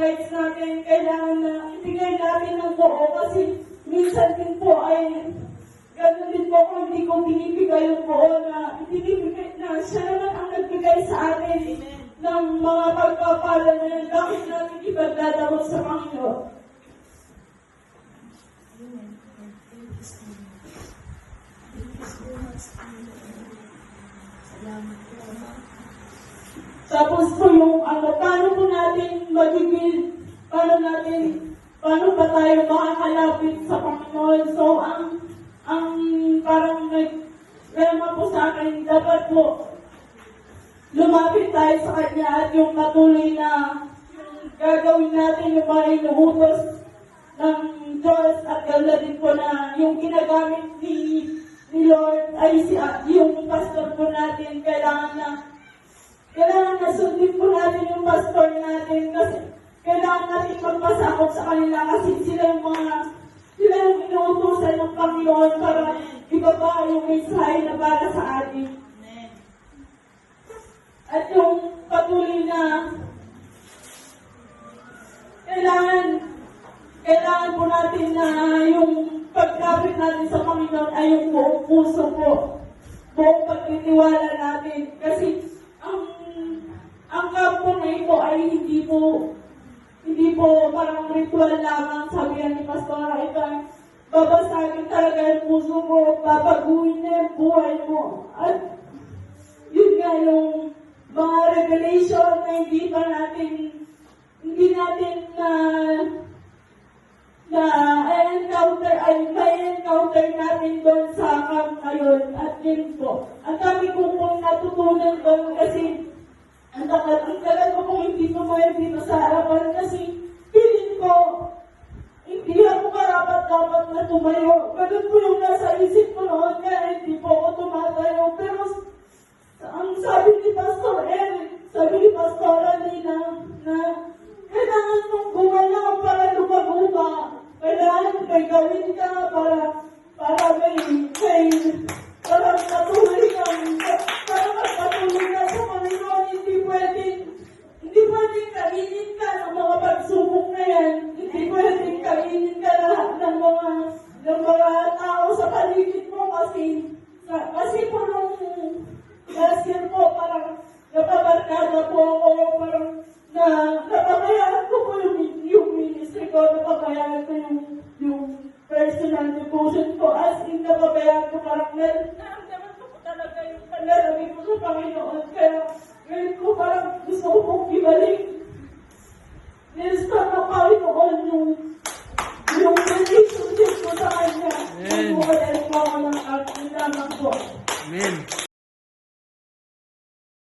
rights natin, kailangan na ibigay natin ng buo kasi minsan din po ay Ganun din po kung hindi ko binibigay yung buo na binibigay na siya naman ang nagbigay sa atin ng mga pagpapala na yun. Bakit natin ipagdadamot sa Panginoon? Tapos po yung ano, po natin magiging, paano natin, paano ba tayo makakalapit sa Panginoon? So, ang, ang parang nag, rema po sa akin, dapat po, lumapit tayo sa Kanya at yung patuloy na gagawin natin yung mga inuutos ng Diyos at ganda din po na yung ginagamit ni, ni Lord ay si, yung pastor po natin kailangan na kailangan na sundin po natin yung pastor kailangan natin magpasakot sa kanila kasi sila yung mga sila yung inuutusan ng Panginoon para ibaba yung mensahe na para sa atin. At yung patuloy na kailangan kailangan po natin na yung pagkapit natin sa Panginoon ay yung buong puso po. Buong pagtitiwala natin. Kasi ang ang kampo na ito ay hindi po hindi po parang ritual lamang sabihan ni Pastora. Ito ay babasagin talaga yung puso mo, babaguhin niya yung buhay mo. At yun nga yung mga revelation na hindi pa natin hindi natin na na encounter ay may encounter natin doon sa camp ngayon at yun po. Ang dami ko pong natutunan doon kasi ang tagal, ang tagal ko pong hindi tumayo dito sa harapan kasi feeling ko hindi ako karapat dapat na tumayo. Ganun po yung nasa isip ko noon kaya hindi po ako tumatayo. Pero ang sabi ni Pastor Eric, sabi ni Pastor Alina, na kailangan mong gumalaw para lumago ka. Kailangan may gawin ka para para may, may para patuloy kang para magpatuloy ka sa Panginoon. Hindi pwedeng hindi pwedeng kainin ka ng mga pagsubok na yan. Hindi pwedeng kainin ka lahat ng mga ng mga tao sa paligid mo kasi kasi po nung last year po parang napabarkada po ako parang na napabayaan ko po yung, yung ministry ko, napabayaan ko yung yung personal devotion ko as in napabayaan ko parang naramdaman ko po talaga yung panlalagay ko sa Panginoon kaya ngayon ko parang gusto ko pong ibalik Amen.